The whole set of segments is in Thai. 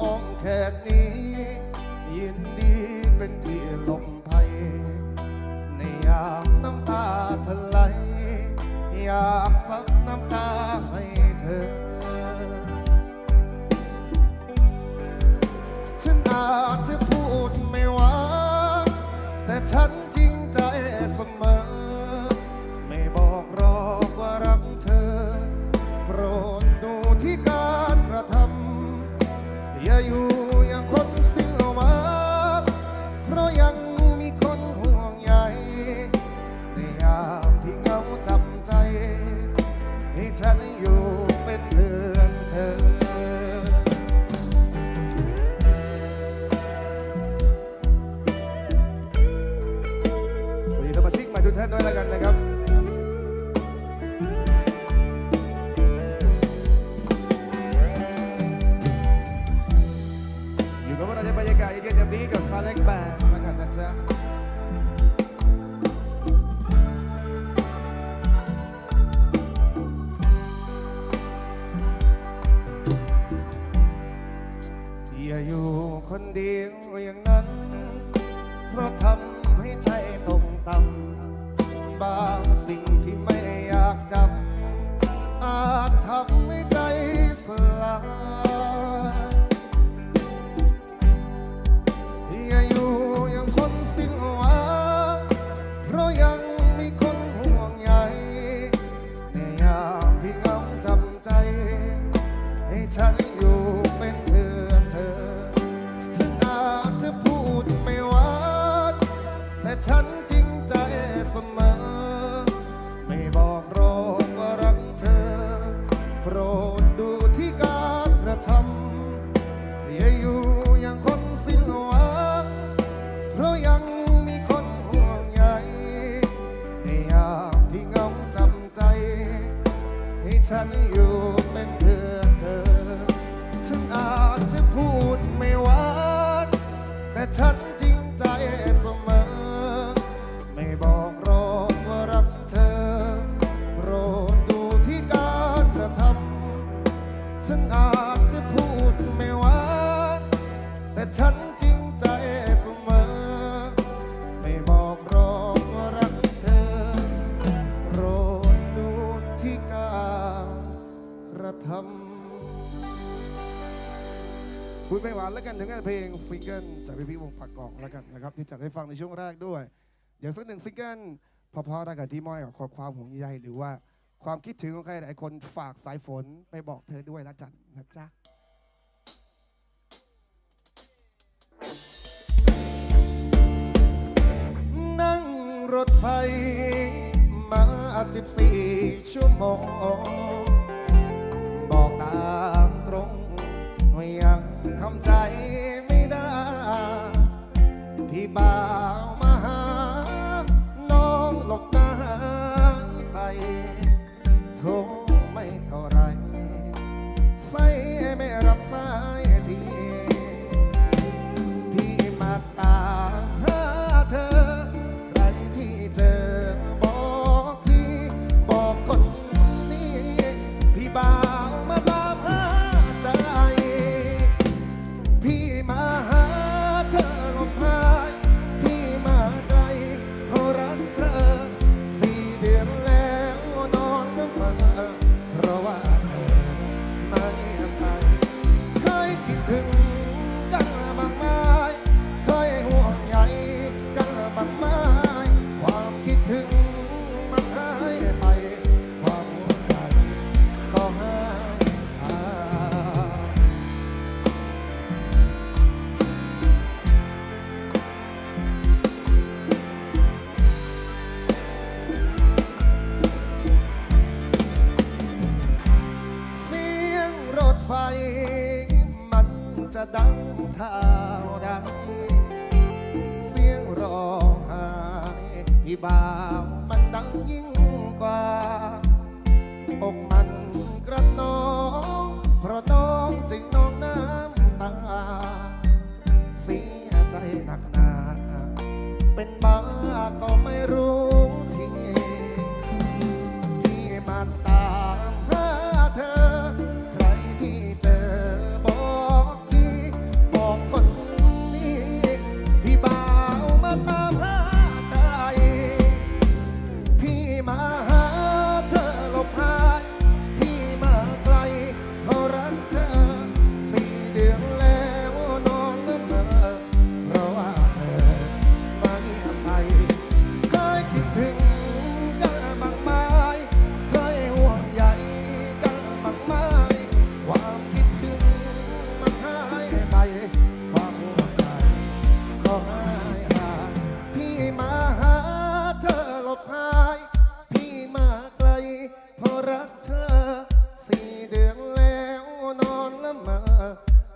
อ้อมแค่นี้ ยินดีเป็นที่ลมภัยในยามน้ำตาเธอไหล อยากซับน้ำตาให้เธอ ฉันอาจจะพูดไม่หวานแต่ฉัน อย่าอยู่อย่างคนสิ้นหวังเพราะยังมีคนห่วงใยในยามที่เหงาจำใจ ให้ฉันอยู่เป็นเพื่อนเธอสวัสมาชิกใหม่ทุกท่านด้วยแล้วกันนะครับ อยู่กับพวกเราในบรรยากาศเย็นๆแบบนี้กับซาเล็กแบนแล้วกันนะจ๊ะอย่าอยู่คนเดียวอย่างนั้น เพราะทำให้ใจตกต่ำบางสิ่งที่ไม่อยากจำอาจทำให้ใจ ฉันอยู่เป็นเพื่อนเธอ ฉันอาจจะพูดไม่หวาน แต่ฉัน พูดไม่หวานแล้วกันถึงงานเพลงซิงเกิลจากพี่พี่วงผักกองแล้วกันนะครับที่จัดให้ฟังในช่วงแรกด้วย เดี๋ยวสักหนึ่งซิงเกิลพอๆแล้กันที่มอยกับความห่วงใยหรือว่าความคิดถึงของใครหลายคนฝากสายฝนไปบอกเธอด้วยละจันนะจ๊ะนั่งรถไฟมา14ชั่วโมง บอกตามตรงว่ายัง ทำใจไม่ได้ที่บ้าน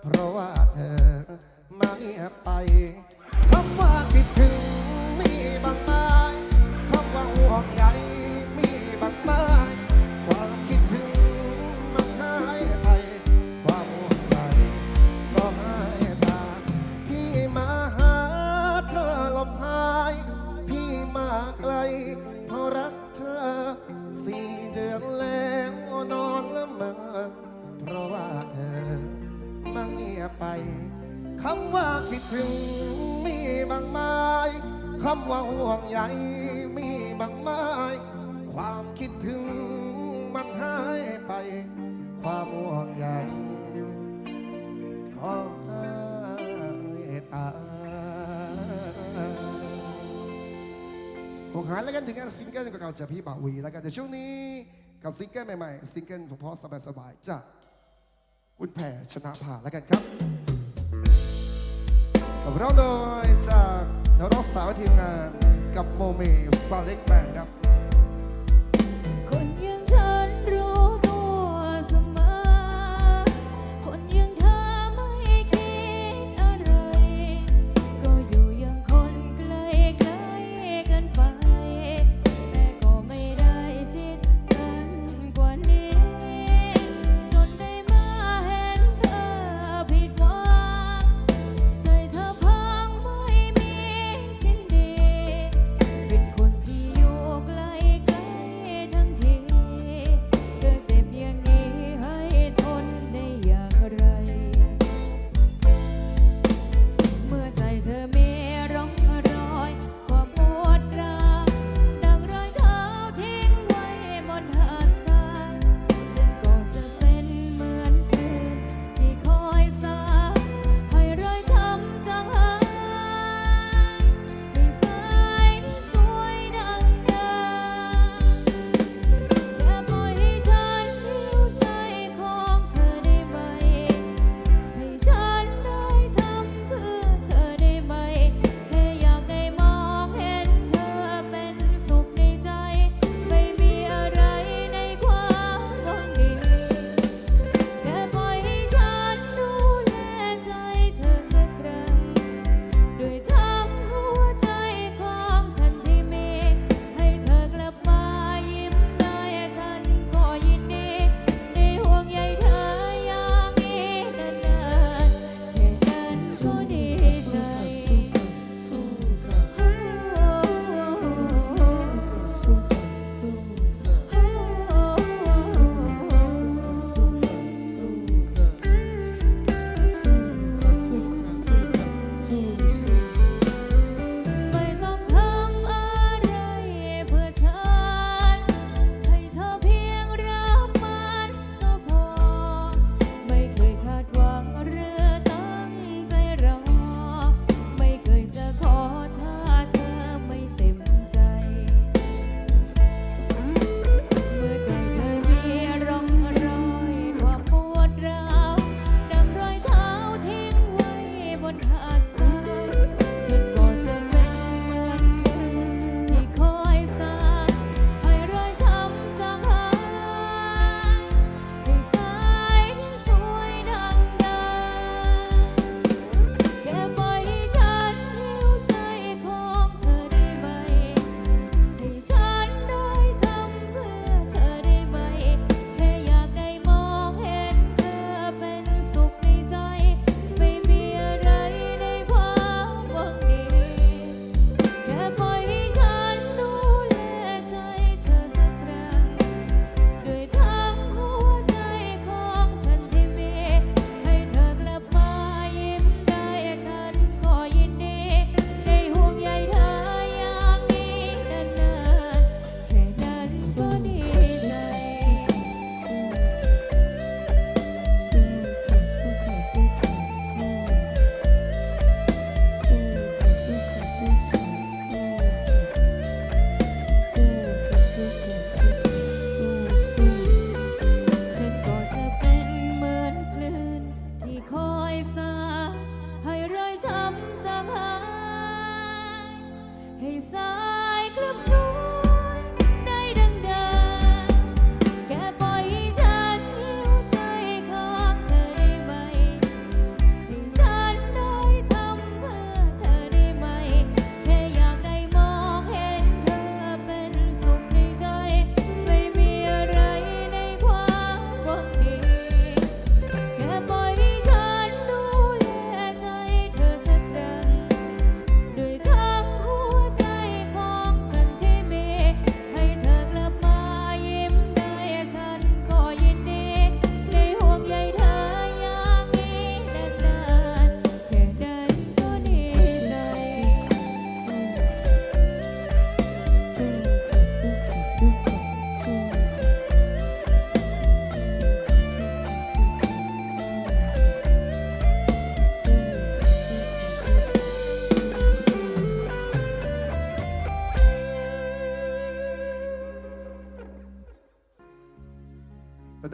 เพราะว่าเธอมาเงียบไปคำว่าคิดถึงมีบางไหมคำว่าห่วงใยมีบางไหมความคิดถึงมันหายไป ความห่วงใยก็หายตาพี่มาหาเธอลมหาย พี่มาไกลเพราะรักเธอสี่เดือนแล้วนอนละเมอเพราะว่าเธอ มาเงียบไปคำว่าคิดถึงมีบางไม้คำว่าห่วงใยมีบางไม้ความคิดถึงมันหายไป ความห่วงใยก็หายตาผมหายแล้วกันถึงงานซิงเกิลเก่าจากพี่บ่าวีแล้วกันแต่ช่วงนี้กับซิงเกิลใหม่ๆซิงเกิลเพราะๆสบายๆจาก คุณแผ่ชนะผ่าแล้วกันครับกับเราโดยจากนรกสาวทีมงานกับโมเมฟาเล็กแมนครับ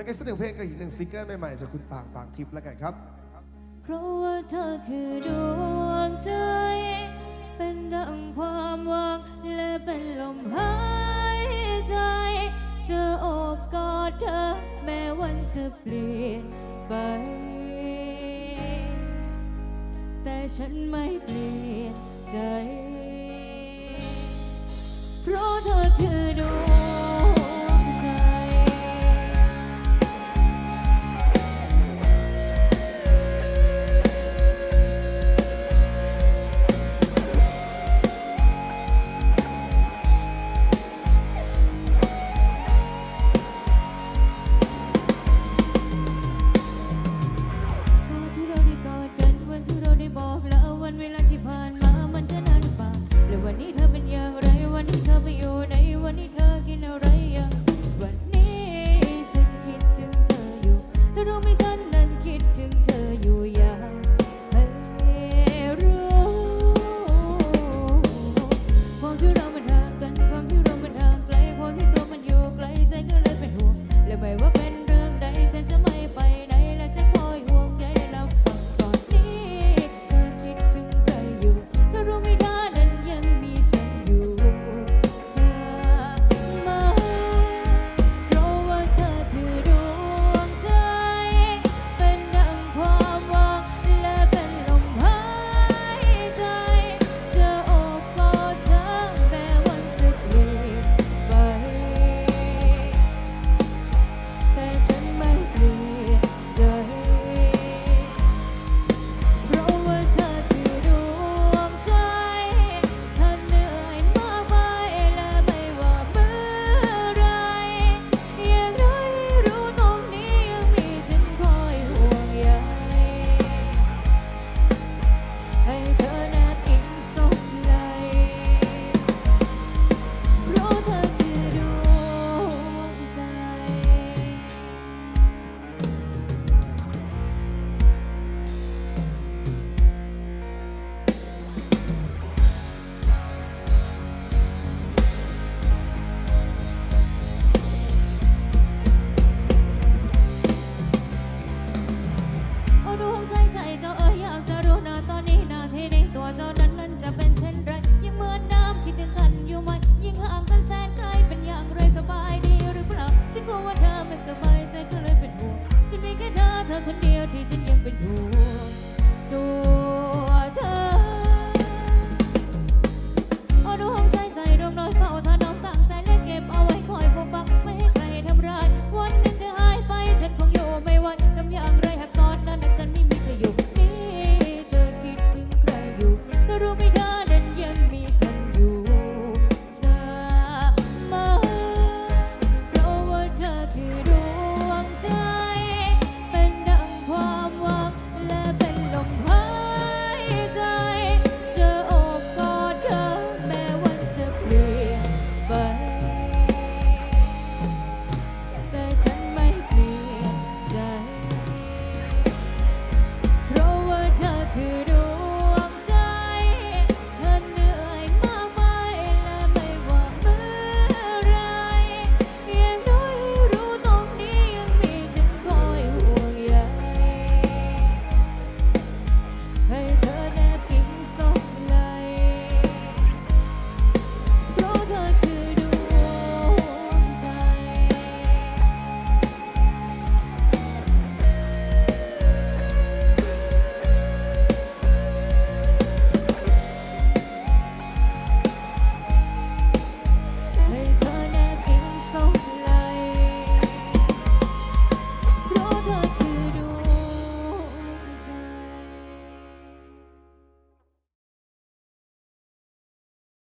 นั่นก็เสนอเพลงกับอีกหนึ่งซิงเกิลใหม่ๆจากคุณปางปางทิพย์แล้วกันครับ เพราะว่าเธอคือดวงใจ เป็นดังความหวังและเป็นลมหายใจจะอบกอดเธอ แม้วันจะเปลี่ยนไป แต่ฉันไม่เปลี่ยนใจ เพราะเธอคือดวง